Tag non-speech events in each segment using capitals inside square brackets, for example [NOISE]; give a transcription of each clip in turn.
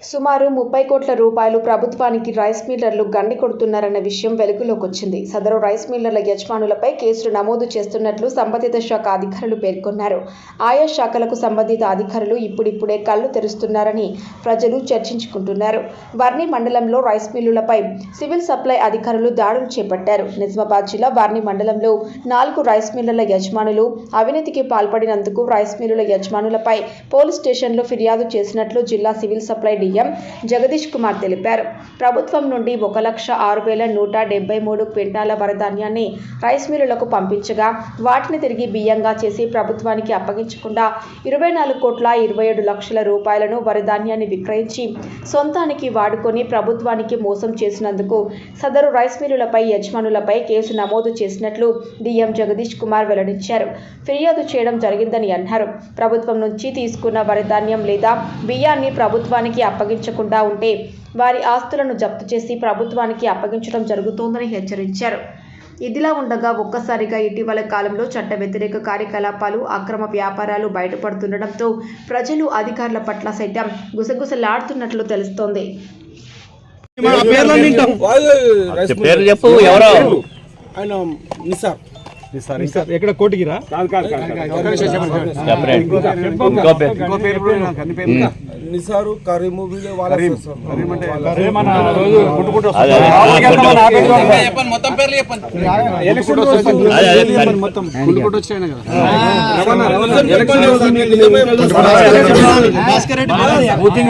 సుమారు ముప్పై కోట్ల రూపాయలు ప్రభుత్వానికి రైస్ మిల్లర్లు గండి కొడుతున్నారన్న విషయం వెలుగులోకి వచ్చింది. సదరు రైస్ మిల్లర్ల యజమానులపై కేసులు నమోదు చేస్తున్నట్లు సంబంధిత శాఖ అధికారులు పేర్కొన్నారు. ఆయా శాఖలకు సంబంధిత అధికారులు ఇప్పుడిప్పుడే కళ్ళు తెరుస్తున్నారని ప్రజలు చర్చించుకుంటున్నారు. వర్ణి మండలంలో రైస్ మిల్లులపై సివిల్ సప్లై అధికారులు దాడులు చేపట్టారు. నిజామాబాద్ జిల్లా వర్ణి మండలంలో నాలుగు రైస్ మిల్లుల యజమానులు అవినీతికి పాల్పడినందుకు రైస్ మిల్లుల యజమానులపై పోలీస్ స్టేషన్లో ఫిర్యాదు చేసినట్లు జిల్లా civil supply DM Jagadish Kumar తెలిపారు. ప్రభుత్వం నుండి ఒక లక్ష ఆరు వేల నూట డెబ్బై మూడు క్వింటాల వరధాన్యాన్ని రైస్ మిల్లులకు పంపించగా వాటిని తిరిగి బియ్యంగా చేసి ప్రభుత్వానికి అప్పగించకుండా ఇరవై నాలుగు కోట్ల ఇరవై ఏడు లక్షల రూపాయలను వరిధాన్యాన్ని విక్రయించి సొంతానికి వాడుకొని ప్రభుత్వానికి మోసం చేసినందుకు సదరు రైస్ మిల్లులపై యజమానులపై కేసు నమోదు చేసినట్లు డిఎం జగదీష్ కుమార్ వెల్లడించారు. ఫిర్యాదు చేయడం జరిగిందని అన్నారు. ప్రభుత్వం నుంచి తీసుకున్న వరిధాన్యం లేదా బియ్యాన్ని ప్రభుత్వానికి అప్పగించకుండా ఉంటే వారి ఆస్తులను జప్తు చేసి ప్రభుత్వానికి అప్పగించడం జరుగుతోందని హెచ్చరించారు. ఇదిలా ఉండగా ఒక్కసారిగా ఇటీవల కాలంలో చట్ట వ్యతిరేక కార్యకలాపాలు అక్రమ వ్యాపారాలు బయటపడుతుండటంతో ప్రజలు అధికారుల పట్ల సైతం గుసగుసలాడుతున్నట్లు తెలుస్తోంది. ఎక్కడ? నిసారు కరీము వీళ్ళే వాళ్ళ. మొత్తం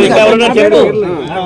ఇంకా ఎవరున్నారు?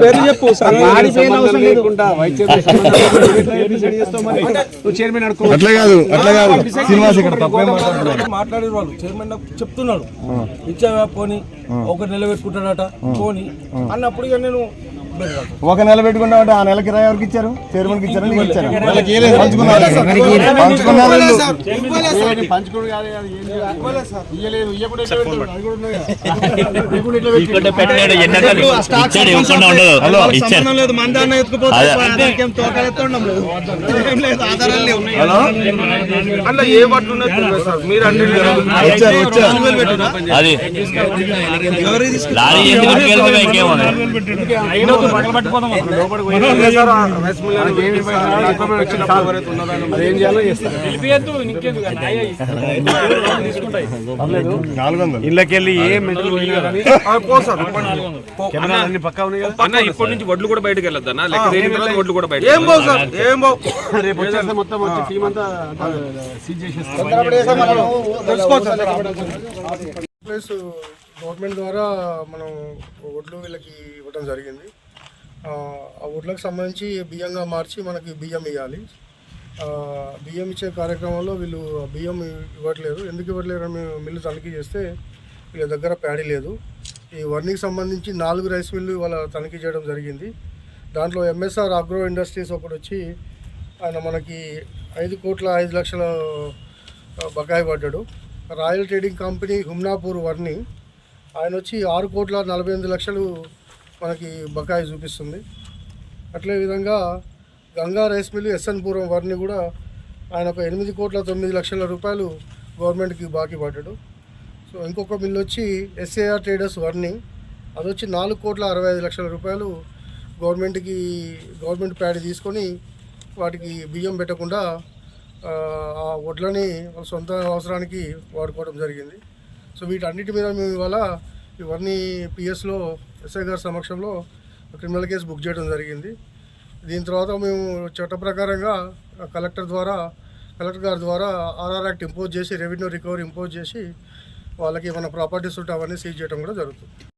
పేరు చెప్పు. సార్ [LAUGHS] అట్లా కాదు అట్లా కాదు. శ్రీనివాస్ ఇక్కడ తప్పే మాట్లాడుతున్నాడు మాట్లాడే వాళ్ళు. చైర్మన్ నాకు చెప్తున్నాడు. ఇచ్చావా పోని? ఒక నెల పెట్టుకుంటాడట పోని. అన్నప్పుడు ఇక నేను. ఒక నెల పెట్టుకున్నామంటే ఆ నెలకి రాయి ఎవరికి ఇచ్చారు? చైర్మన్కి ఇచ్చారు? నీకు ఇచ్చారు? అదే. లారీ ఎందుకు ఇంకేమో ఇళ్ళకెళ్ళి ఏ మెటల్ ఇప్పటి నుంచి వడ్లు కూడా బయటకు వెళ్ళొద్దన్నా? తర్వాత వడ్లు కూడా బయట ఏం బావు సార్ ఏం బావు రేపు వచ్చేస్తే మొత్తం వచ్చి టీం అంతా సీజ్ చేసేస్తాం. ప్లస్ గవర్నమెంట్ ద్వారా మనం ఒడ్లు వీళ్ళకి ఇవ్వడం జరిగింది. ఆ ఆ సంబంధించి బియ్యంగా మార్చి మనకి బియ్యం ఇవ్వాలి బియ్యం ఇచ్చే కార్యక్రమంలో వీళ్ళు ఆ బియ్యం ఇవ్వట్లేదు. ఎందుకు ఇవ్వట్లేరు అని మేము మిల్లు తనిఖీ చేస్తే వీళ్ళ దగ్గర ప్యాడీ లేదు. ఈ వర్ణికి సంబంధించి నాలుగు రైస్ మిల్లు వాళ్ళ తనిఖీ చేయడం జరిగింది. దాంట్లో ఎంఎస్ఆర్ అగ్రో ఇండస్ట్రీస్ ఒకటి వచ్చి ఆయన మనకి ఐదు కోట్ల ఐదు లక్షల బకాయి పడ్డాడు. రాయల్ ట్రేడింగ్ కంపెనీ హుమ్నాపూర్ వర్ణి ఆయన వచ్చి ఆరు కోట్ల నలభై ఎనిమిది లక్షలు మనకి బకాయి చూపిస్తుంది. అట్లే విధంగా గంగా రైస్ మిల్లు ఎస్ఎన్పురం వారిని కూడా ఆయన ఒక ఎనిమిది కోట్ల తొమ్మిది లక్షల రూపాయలు గవర్నమెంట్కి బాకీ పడ్డాడు. సో ఇంకొక మిల్లు వచ్చి ఎస్ఏఆర్ ట్రేడర్స్ వర్ని. అది వచ్చి నాలుగు కోట్ల అరవై ఐదు లక్షల రూపాయలు గవర్నమెంట్కి గవర్నమెంట్ ప్యాడ్ తీసుకొని వాటికి బియ్యం పెట్టకుండా ఆ, వడ్లని వాళ్ళ సొంత అవసరానికి వాడుకోవడం జరిగింది. సో వీటన్నిటి మీద మేము ఇవాళ ఇవన్నీ పిఎస్లో ఎస్ఐ గారి సమక్షంలో క్రిమినల్ కేసు బుక్ చేయడం జరిగింది. దీని తర్వాత మేము చట్ట ప్రకారంగా కలెక్టర్ ద్వారా కలెక్టర్ గారి ద్వారా ఆర్ఆర్ యాక్ట్ ఇంపోజ్ చేసి రెవెన్యూ రికవరీ ఇంపోజ్ చేసి వాళ్ళకి మన ప్రాపర్టీస్ ఉంటే అవన్నీ సీజ్ చేయడం కూడా జరుగుతుంది.